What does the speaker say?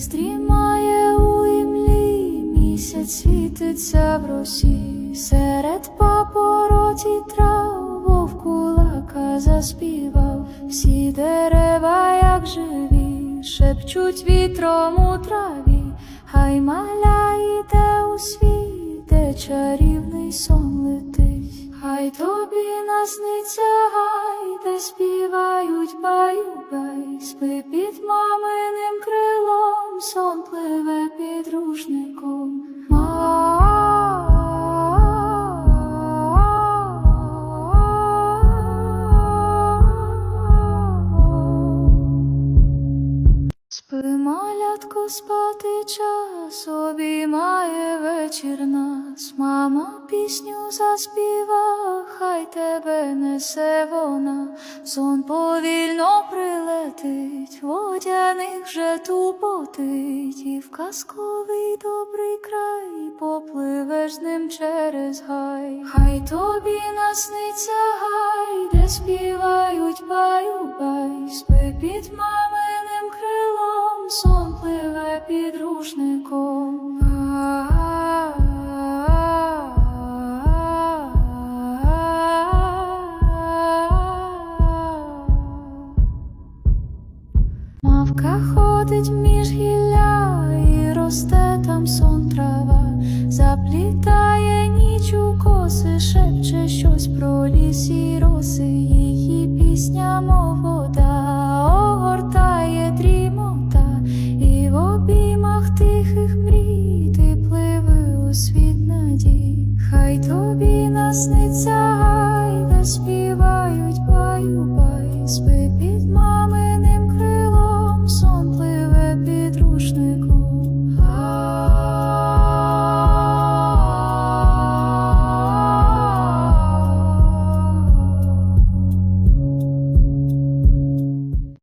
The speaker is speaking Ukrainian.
Стрімає у імлі, місяць світиться в росі, серед папороті трав вовк кулака заспівав, всі дерева, як живі, шепчуть вітром у траві, хай маля йде у світ, чарівний сон летить, хай тобі насниться гай, де співають баю-бай, спи під маминим крилом Спи, малятко, спати час, обіймає вечір нас, мама пісню заспіва, хай тебе несе вона, сон повільно прилетить, водяних вже тупотить, і в казковий добрий край попливеш з ним через гай, хай тобі насниться гай, де співають баю-бай, спи під крилом, сон пливе під рушником. Мавка ходить між гілля і росте там сон трава, заплітає ніч у коси, шепче щось про ліс і роси, її пісня, мов вода, хай тобі насниться гайда спів